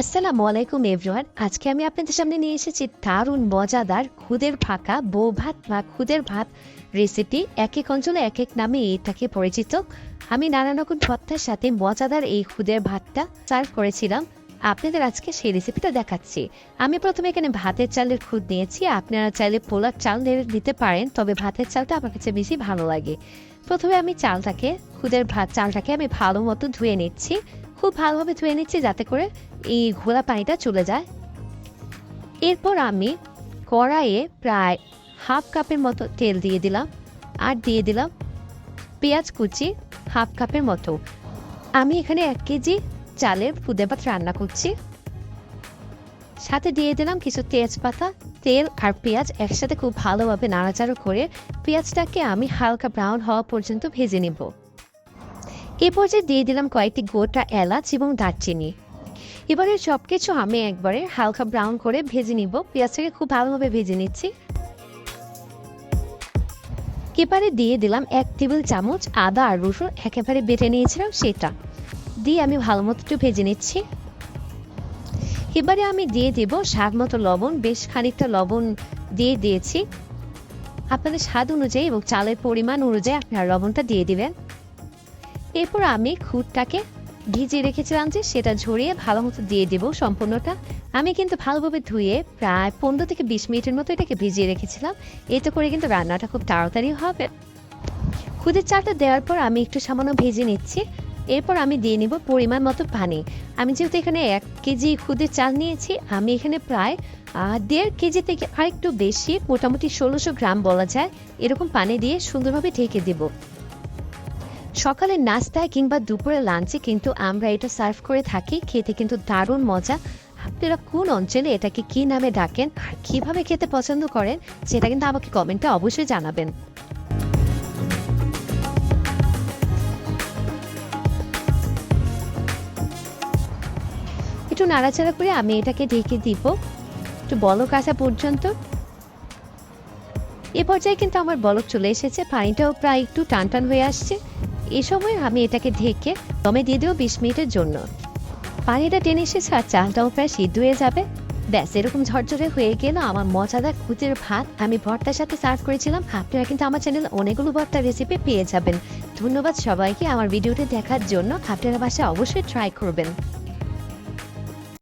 আসসালামু আলাইকুম এভরিওয়ান আজকে আমি আপনাদের সামনে নিয়ে এসেছি দারুণ, মজাদার খুদের ফাঁকা বউ ভাত বা খুদের ভাত রেসিপি এক এক অঞ্চলে এক এক নামে এটাকে পরিচিত। আমি নানা রকম ভর্তার সাথে মজাদার এই খুদের ভাতটা সার্ভ করেছিলাম। আপনাদের আজকে সেই রেসিপিটা দেখাচ্ছি। আমি প্রথমে এখানে ভাতের চালের খুদ নিয়েছি। আপনারা চাইলে পোলার চাল দিতে পারেন, তবে ভাতের চালটা আমার কাছে বেশি ভালো লাগে। প্রথমে আমি চালটাকে, খুদের ভাত চালটাকে আমি ভালো মতো ধুয়ে নিচ্ছি। খুব ভালোভাবে ধুয়ে নিচ্ছি যাতে করে এই ঘোলা পানিটা চলে যায়। এরপর আমি কড়াইয়ে প্রায় হাফ কাপের মতো তেল দিয়ে দিলাম আর দিয়ে দিলাম পেঁয়াজ কুচি হাফ কাপের মতো। আমি এখানে এক কেজি চালের ফুদে ভাত রান্না করছি। সাথে দিয়ে দিলাম কিছু তেজপাতা, তেল আর পেঁয়াজ একসাথে খুব ভালোভাবে নাড়াচাড়া করে পেঁয়াজটাকে আমি হালকা ব্রাউন হওয়া পর্যন্ত ভেজে নেব। এ পর্যায়ে দিয়ে দিলাম কয়েকটি গোটা এলাচ এবং দারচিনি। এবারে সব কিছু আমি একবারে হালকা ব্রাউন করে ভেজে নিব। পেঁয়াজটাকে খুব ভালোভাবে ভেজে নিচ্ছি। এবারে দিয়ে দিলাম এক টেবিল চামচ আদা আর রসুন একেবারে বেটে নিয়েছিলাম সেটা। দিয়ে আমি ভালো মতো একটু ভেজে নিচ্ছি। এবারে আমি দিয়ে দেব স্বাদ মতো লবণ। বেশ খানিকটা লবণ দিয়ে দিয়েছি। আপনাদের স্বাদ অনুযায়ী এবং চালের পরিমাণ অনুযায়ী আপনারা লবণটা দিয়ে দিবেন। এরপর আমি খুঁটটাকে ভিজিয়ে রেখেছিলাম যে সেটা ঝরিয়ে ভালো মতো দিয়ে দেব সম্পূর্ণটা। আমি কিন্তু ভালোভাবে ধুয়ে প্রায় পনেরো থেকে বিশ মিনিটের মতো এটাকে ভিজিয়ে রেখেছিলাম। এতে করে কিন্তু রান্নাটা খুব তাড়াতাড়ি হবে। খুদের চালটা দেওয়ার পর আমি একটু সামান্য ভেজে নিচ্ছি। এরপর আমি দিয়ে নিব পরিমাণ মতো পানি। আমি যেহেতু এখানে এক কেজি খুদের চাল নিয়েছি, আমি এখানে প্রায় দেড় কেজি থেকে আরেকটু বেশি, মোটামুটি ষোলোশো গ্রাম বলা যায়, এরকম পানি দিয়ে সুন্দরভাবে ঢেকে দেবো। সকালের নাস্তায় কিংবা দুপুরে লাঞ্চে কিন্তু আমরা এটা সার্ভ করে থাকি, খেতে কিন্তু দারুণ মজা। আপনারা কোন অঞ্চলে এটাকে কি নামে ডাকেন, আর কীভাবে খেতে পছন্দ করেন, সেটা কিন্তু আমাকে কমেন্টে অবশ্যই জানাবেন। একটু নাড়াচাড়া করে আমি এটাকে ঢেকে দিব। একটু বলক আসা পর্যন্ত। এ পর্যায়ে কিন্তু আমার বলক চলে এসেছে, পানিটাও প্রায় একটু টান টান হয়ে আসছে। এ সময় আমি এটাকে ঢেকে দমে দিয়ে দেবো বিশ মিনিটের জন্য। পানিটা টেনে এসেছে আর চালটাও প্রায় সিদ্ধ হয়ে যাবে। ব্যাস, এরকম ঝরঝরে হয়ে গেল আমার মজাদার খুঁজের ভাত। আমি ভর্তার সাথে সার্ভ করেছিলাম। আপনারা কিন্তু আমার চ্যানেলে অনেকগুলো ভর্তার রেসিপি পেয়ে যাবেন। ধন্যবাদ সবাইকে আমার ভিডিওটি দেখার জন্য। আপনারা বাসায় অবশ্যই ট্রাই করবেন।